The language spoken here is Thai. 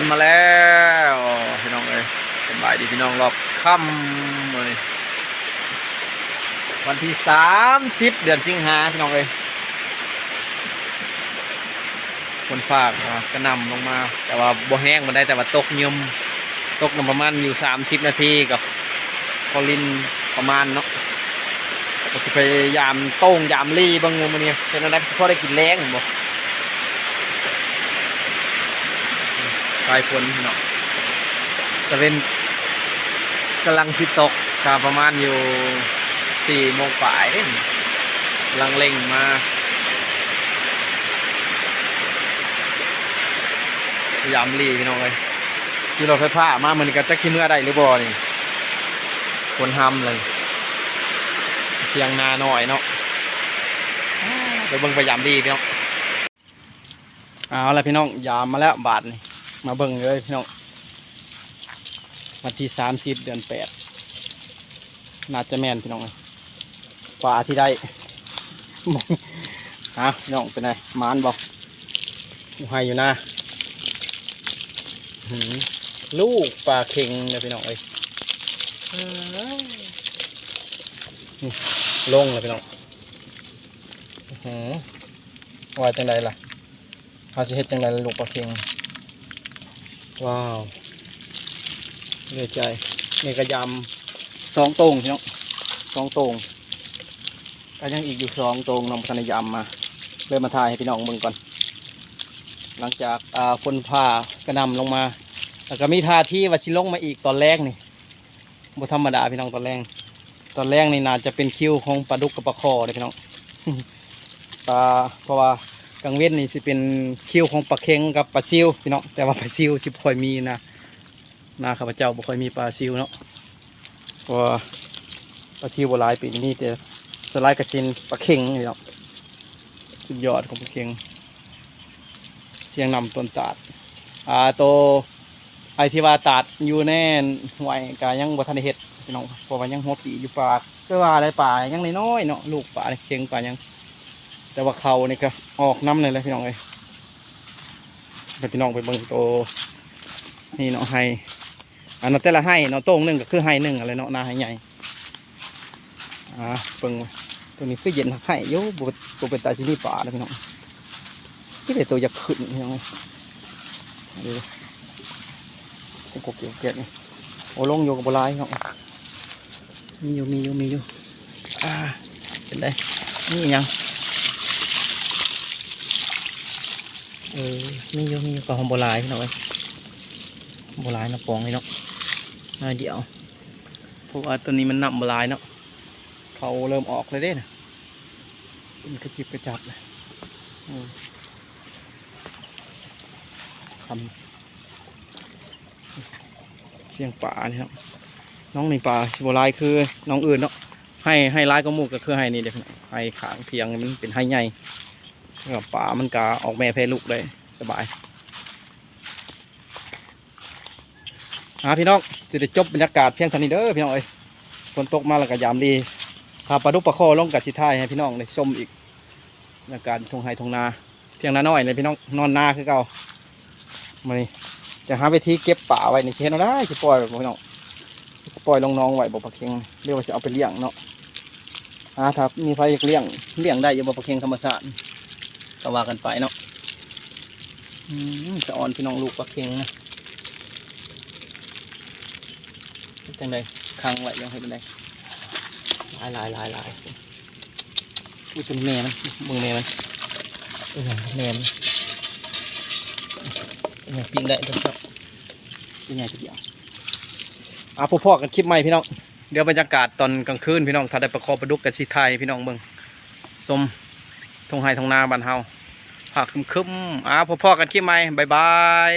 นมาแล้วพี่น้องเอ้ยสบายดีพี่น้องรอบค่ำเลยวันที่สามสิบเดือนสิงหาพี่น้องเอ้ยฝนฟ้ากระนำลงมา แต่ว่าบ่แห้งมันได้แต่ว่าตกยมตกนประมาณอยู่สามสิบนาทีกับพอลินประมาณเนาะก็สิพยายามโต้งยามรีบางเงินมันเนี่ยเป็นอะไรเฉพาะได้กินแรงบ่ ปลายฝนเนาะจะเป็นกำลังสิตกกาประมาณอยู่สี่โมงป่ายกำลังเล่งมาพยายามรีพี่น้องเลยที่เราไฟฟ้ามาเหมันก็จักชิเมื่อได้หรือบ่นี่คนทำเลยเทียงนาหน่อยเนาะไปเบิ่งพยายามรีพี่น้องเอาละพี่น้องยามมาแล้วบาทนี่ มาเบิ่งเลยพี่น้องวันที่สามสิบเดือนแปดน่าจะแม่นพี่น้องเลยปลาที่ได้ฮะพี่น้องเป็นไงมานบอกอยู่ให้อยู่นะลูกปลาเค็งเลยพี่น้องเอ้ยลงเลยพี่น้องหือว่าจังไดล่ะเขาสิเฮ็ดจังไดลูกปลาเค็ง ว้าวเหนื่อยใจนี่กระยำสองตรงพี่น้องสองตรงก็ยังอีกอยู่สองตรงน้องพันยำมาเลยมมาถ่ายให้พี่น้องเบิ่งก่อน หลังจากอ่าฝนผ่ากระนำลงมาแล้วก็มีท่าที่ว่าชิลงมาอีกตอนแรกนี่บ่ธรรมดาพี่น้องตอนแรกตอนแรกนี่น่าจะเป็นคิวของปลาดุกกับปลาคอเลยพี่น้องปลาเพราะว่า กลางเว้นนี่สิเป็นคิวของปลาเค็งกับปลาซิวพี่น้องแต่ว่าปลาซิวสิบ่ค่อยมีนะนาข้าพเจ้าบ่ค่อยมีปลาซิวเนาะเพราะปลาซิวบ่หลายปีนี้มีแต่สไลายกระสินปลาเค็งพี่น้องสุดยอดของปลาเค็งเสียงนำต้นตาดอ่าโตไอที่ว่าตาดอยู่แน่ไหวกายังบ่ทันเฮ็ดพี่น้องเพราะว่ายังหัวปีอยู่ปากก็ว่าอะไรป่ายังน้อยๆเนาะลูกป่าเค็งป่ายัง แต่ว่าเขานี่ก็ออกน้ำเลยแหละพี่น้องเอ้ยไปพี่น้องไปเบิ่งโตนี่เนาะให้อันนั้นแต่ละให้เนาะโต้งหนึ่งก็คือให้หนึ่งอะไรเนาะนาให้ใหญ่อ่าเบิ่งตัวนี้คือเย็นให้โยบุบบุเป็นตาชิมีป่าเลยพี่น้องที่แต่ตัวอยากขึ้นพี่น้องเอ้ยดูเสียงโกเกี่ยวเกตนี่โอ้ลงอยู่กับโบราณพี่น้องมีอยู่มีอยู่มีอยู่อ่าเป็นไงนี่ยัง เออมีอยู่มีอยู่กับหอมโบราณพี่น้องเอ้ยโบราณนะปองเลยเนาะน่าเดียวเพราะว่าตัวนี้มันนำโบราณเนาะเขาเริ่มออกเลยเด้นะมันกระจิบกระจับเลยคำเสียงป่านี่ครับ น้องในป่าโบราณคือน้องอื่นเนาะให้ให้ร้ายก็มูกก็คือให้นี่เด็กให้ขางเพียงมันเป็นให้ใหญ่ ป่ามันกาออกแม่เพลูกได้สบายหาพี่น้องจะได้จบบรรยากาศเพียงเท่านี้เด้อพี่น้องเอ้ยฝนตกมาแล้วก็ยามดีพาปลาดุกปลาคอลงกับชิท้ายให้พี่น้องได้ชมอีกบรรยากาศทงไฮทงนาเที่ยงนาน้อยเลยพี่น้องนอนนาคือเก่ามานี่จะหาไปที่เก็บป่าไว้ในเชนเอาได้จะปล่อยแบบพี่น้องสปล่อยลงน้องไว้บอกปลาเค็งเรียกว่าจะเอาไปเลี้ยงเนาะอ่าถ้ามีไฟอยากเลี้ยงเลี้ยงได้อยู่บ่ปลาเค็งธรรมชาติ ก็ว่ากันไปเนาะอืมสะออนพี่น้องลูกปลาเค็งนะเป็นจังไดค้างไว้ยังให้เป็นไดหลายหลายหลายหลายอุ้ยเป็นแม่มันเบิ่งแม่มันเออแม่มันเป็นไงปิ้งได้ตัวเนาะเป็นไงทีเดียวอะพอๆกันคลิปใหม่พี่น้อง เดี๋ยวบรรยากาศตอนกลางคืนพี่น้องถ้าได้ประคอประดุกกันสิไทยพี่น้องเบิ่งสม ทงไฮทงนาบ้านเฮาผักคึมๆอ้าพ่อๆกันคลิปใหม่บายบาย